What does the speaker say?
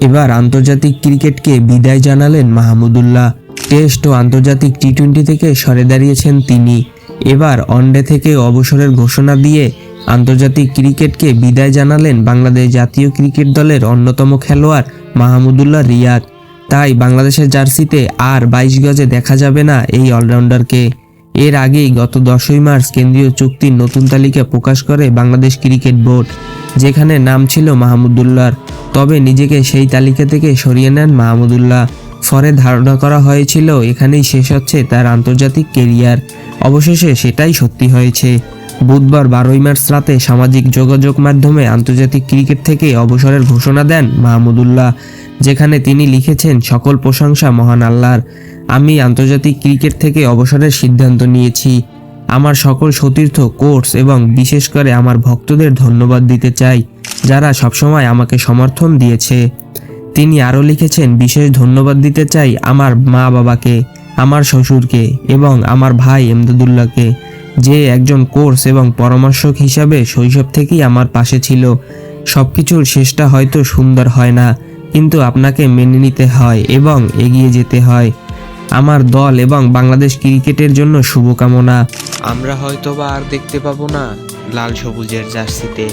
এবার আন্তর্জাতিক ক্রিকেটকে বিদায় জানালেন মাহমুদুল্লাহ টেস্ট ও আন্তর্জাতিক টি টোয়েন্টি থেকে সরে দাঁড়িয়েছেন তিনি। এবার ওয়ানডে থেকে অবসরের ঘোষণা দিয়ে আন্তর্জাতিক ক্রিকেটকে বিদায় জানালেন বাংলাদেশ জাতীয় ক্রিকেট দলের অন্যতম খেলোয়াড় মাহমুদুল্লাহ রিয়াদ। তাই বাংলাদেশের জার্সিতে আর বাইশ গজে দেখা যাবে না এই অলরাউন্ডারকে। এর আগেই গত দশই মার্চ কেন্দ্রীয় চুক্তির নতুন তালিকা প্রকাশ করে বাংলাদেশ ক্রিকেট বোর্ড, যেখানে নাম ছিল মাহমুদুল্লাহর। তবে নিজেকে সেই তালিকা থেকে সরিয়ে নেন মাহমুদুল্লাহ। ফরে ধারণা করা হয়েছিল এখানেই শেষ হচ্ছে তার আন্তর্জাতিক কেরিয়ার। অবশেষে সেটাই সত্যি হয়েছে। বুধবার বারোই মার্চ রাতে সামাজিক যোগাযোগ মাধ্যমে আন্তর্জাতিক ক্রিকেট থেকে অবসরের ঘোষণা দেন মাহমুদুল্লাহ, যেখানে তিনি লিখেছেন, সকল প্রশংসা মহান আল্লাহর। আমি আন্তর্জাতিক ক্রিকেট থেকে অবসরের সিদ্ধান্ত নিয়েছি। আমার সকল সতীর্থ কোর্স এবং বিশেষ করে আমার ভক্তদের ধন্যবাদ দিতে চাই, যারা সবসময় আমাকে সমর্থন দিয়েছে। তিনি আরও লিখেছেন, বিশেষ ধন্যবাদ দিতে চাই আমার মা বাবাকে আমার শ্বশুরকে এবং আমার ভাই এমদাদুল্লাহকে, যে একজন কোর্স এবং পরামর্শক হিসাবে শৈশব থেকেই আমার পাশে ছিল। সব কিছুর শেষটা হয়তো সুন্দর হয় না, কিন্তু আপনাকে মেনে নিতে হয় এবং এগিয়ে যেতে হয়। আমার দল এবং বাংলাদেশ ক্রিকেটের জন্য শুভকামনা। আমরা হয়তোবা আর দেখতে পাবো না লাল সবুজের জার্সিতে।